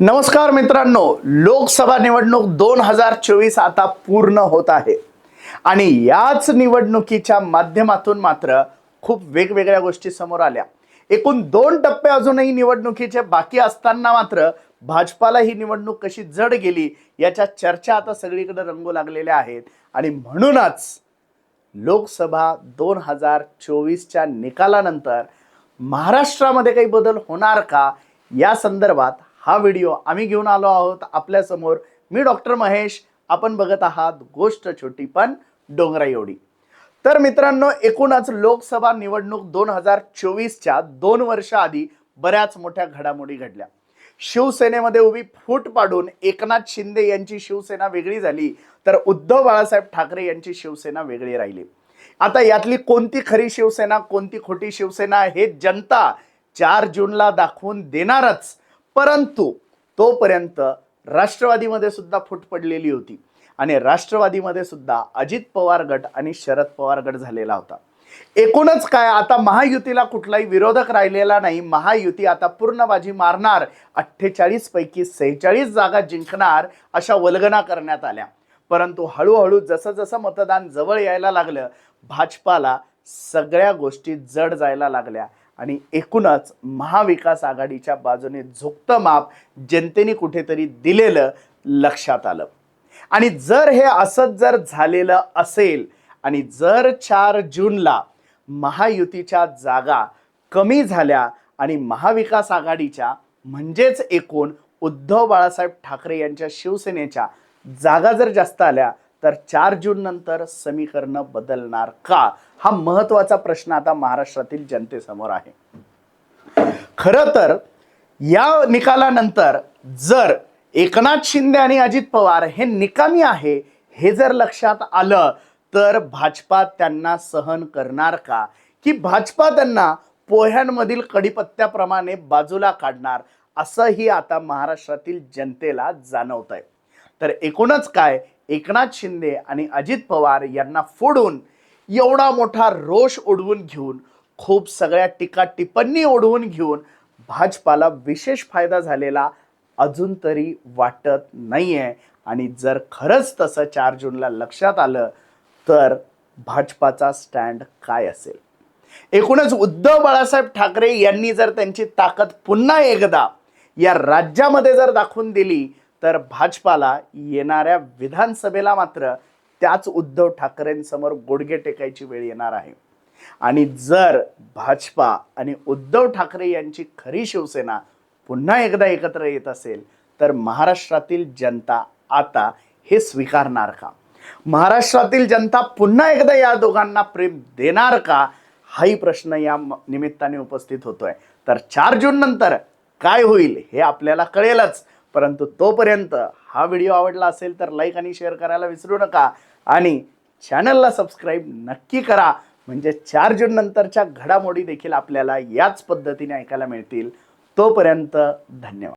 नमस्कार मित्रांनो लोकसभा निवडणूक दोन हजार चोवीस आता पूर्ण होत आहे. आणि याच निवडणुकीच्या माध्यमातून मात्र खूप वेगवेगळ्या गोष्टी समोर आल्या. एकूण दोन टप्पे अजूनही निवडणुकीचे बाकी असताना मात्र भाजपाला ही निवडणूक कशी जड गेली याच्या चर्चा आता सगळीकडे रंगू लागलेल्या आहेत. आणि म्हणूनच लोकसभा दोन हजार चोवीसच्या निकालानंतर महाराष्ट्रामध्ये काही बदल होणार का या संदर्भात हा व्हिडिओ आम्ही घेऊन आलो आहोत आपल्यासमोर मी डॉक्टर महेश. आपण बघत आहात गोष्ट छोटी पण डोंगरा एवढी. तर मित्रांनो एकूणच लोकसभा निवडणूक दोन हजार चोवीसच्या दोन वर्ष आधी बऱ्याच मोठ्या घडामोडी घडल्या. शिवसेनेमध्ये उभी फूट पाडून एकनाथ शिंदे यांची शिवसेना वेगळी झाली तर उद्धव बाळासाहेब ठाकरे यांची शिवसेना वेगळी राहिली. आता यातली कोणती खरी शिवसेना कोणती खोटी शिवसेना हे जनता चार जूनला दाखवून देणारच. परंतु तोपर्यंत राष्ट्रवादीमध्ये सुद्धा फूट पडलेली होती. आणि राष्ट्रवादीमध्ये सुद्धा अजित पवार गट आणि शरद पवार गट झालेला होता. एकूणच काय आता महायुतीला कुठलाही विरोधक राहिलेला नाही. महायुती आता पूर्ण बाजी मारणार अठ्ठेचाळीस पैकी सेहेचाळीस जागा जिंकणार अशा वल्गना करण्यात आल्या. परंतु हळूहळू जसं जसं मतदान जवळ यायला लागलं भाजपाला सगळ्या गोष्टी जड जायला लागल्या. आणि एकूणच महाविकास आघाडीच्या बाजूने झुकतं माप जनतेने कुठेतरी दिलेलं लक्षात आलं. आणि जर हे असंच जर झालेलं असेल आणि जर चार जूनला महायुतीच्या जागा कमी झाल्या आणि महाविकास आघाडीच्या म्हणजेच एकूण उद्धव बाळासाहेब ठाकरे यांच्या शिवसेनेच्या जागा जर जास्त आल्या तर चार जून नंतर समीकरण बदलणार का? हा महत्त्वाचा प्रश्न आता महाराष्ट्रातील जनतेसमोर आहे. खरं तर या निकालानंतर जर एकनाथ शिंदे आणि अजित पवार हे निकामी आहे हे जर लक्षात आलं तर भाजपा त्यांना सहन करणार का? की भाजपा त्यांना पोह्यांमधील कडीपत्त्याप्रमाणे बाजूला काढणार असंही आता महाराष्ट्रातील जनतेला जाणवत आहे तर एकूणच काय? एकनाथ शिंदे आणि अजित पवार यांना फोडून एवढा मोठा रोष ओढवून घेऊन खूप सगळ्या टीका टिप्पणी ओढवून घेऊन भाजपाला विशेष फायदा झालेला अजून तरी वाटत नाहीये. आणि जर खरंच तसं चार जूनला लक्षात आलं तर भाजपाचा स्टँड काय असेल? एकूणच उद्धव बाळासाहेब ठाकरे यांनी जर त्यांची ताकद पुन्हा एकदा या राज्यामध्ये जर दाखवून दिली तर भाजपाला येणाऱ्या विधानसभेला मात्र त्याच उद्धव ठाकरेंसमोर गोडगे टेकायची वेळ येणार आहे. आणि जर भाजपा आणि उद्धव ठाकरे यांची खरी शिवसेना पुन्हा एकदा एकत्र येत असेल तर महाराष्ट्रातील जनता आता हे स्वीकारणार का? महाराष्ट्रातील जनता पुन्हा एकदा या दोघांना प्रेम देणार का? हाही प्रश्न या निमित्ताने उपस्थित होतोय. तर चार जून नंतर काय होईल हे आपल्याला कळेलच. परंतु तोपर्यंत हा व्हिडिओ आवडला असेल तर लाईक आणि शेअर करायला विसरू नका. आणि चॅनलला सबस्क्राईब नक्की करा. म्हणजे चार जून नंतरच्या घडामोडी देखील आपल्याला याच पद्धतीने ऐकायला मिळतील. तोपर्यंत धन्यवाद.